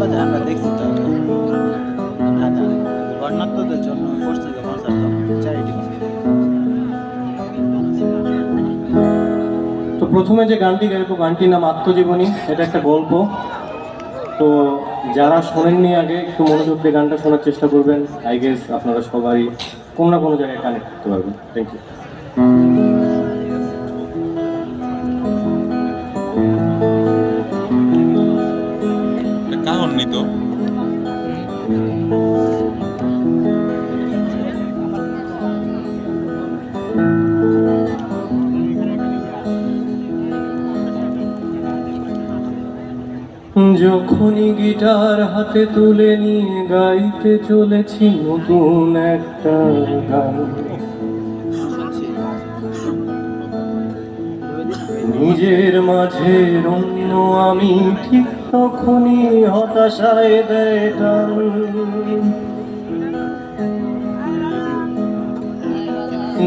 আমরা দেখছি তো আমরা জানি বর্ণাত্মদের জন্য করছে চ্যারিটি তো প্রথমে যে গানটি গাইবো, গানটির নাম আত্মজীবনী, এটা একটা গল্প। তো যারা শোনেননি আগে, একটু মনোযোগ দিয়ে গানটা শোনার চেষ্টা করবেন। আই গেস আপনারা সবাই কোনো না কোনো জায়গায় কানেক্ট করতে পারবেন। থ্যাংক ইউ যখনই গিটার হাতে তুলে নিয়ে গাইতে চলেছি নতুন একটা গান নিজের মাঝে অন্য আমি ঠিক তখনই হতাশায় দেয় টান।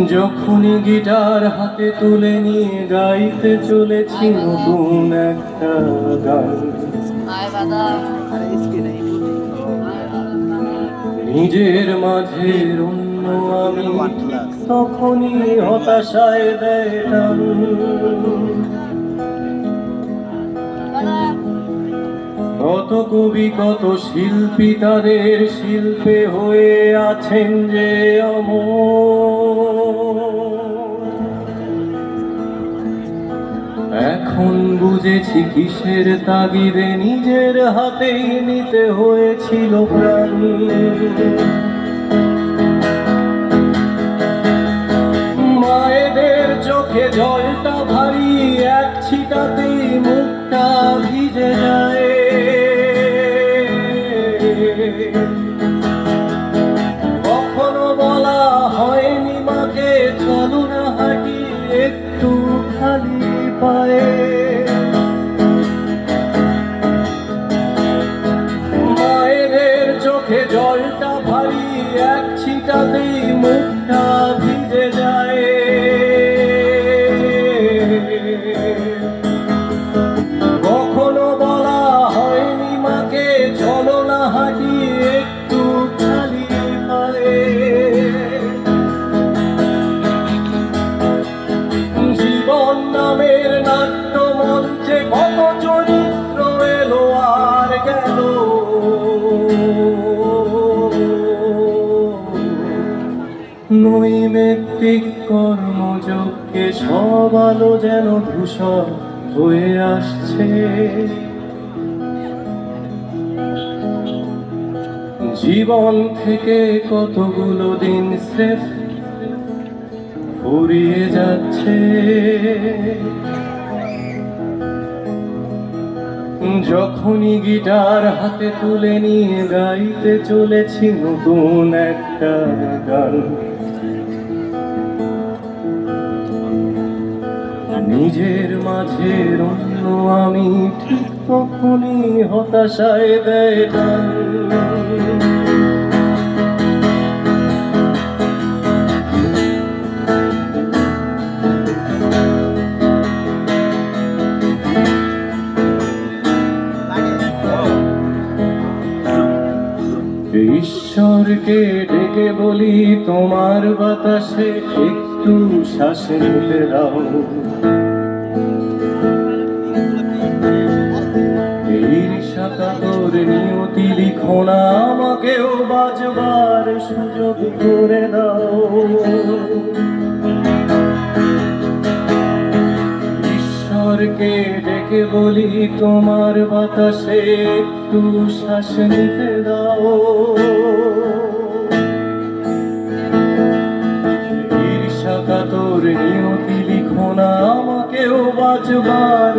যখনই গিটার হাতে তুলে নিয়ে গাইতে চলেছি নতুন একটা গান নিজের মাঝে অন্য আমি তখনই হতাশায় দেয় কত কবি, কত শিল্পী তাদের শিল্পে হয়ে আছেন যে অমর। এখন বুঝেছি কিসের তাগিদে নিজের হাতেই নিতে হয়েছিল প্রাণ। মায়েদের চোখে জলটা ভারী, এক ছিটাতেই মুখটা ভিজে যায়। নৈমিত্তিক কর্মযজ্ঞে সব আলো যেন ধূসর হয়ে আসছে। জীবন থেকে কতগুলো দিন স্রেফ ফুরিয়ে যাচ্ছে। যখনই গিটার হাতে তুলে নিয়ে গাইতে চলেছি নতুন একটা গান। নিজের মাঝে অন্য আমি, ঠিক তখনই হতাশায় দেয় ঈশ্বরকে ডেকে বলি, তোমার বাতাসে একটু শ্বাস নিতে দাও। ঈর্ষা কাতর নিয়তি লিখো না, আমাকেও বাজবার সুযোগ করে দাও। ঈশ্বরকে ডেকে বলি তোমার বাতাসে তু শ্বাস নিতে দাও। ঈর্ষা কাতর নিয়তি লিখো না, আমাকেও বাঁচবার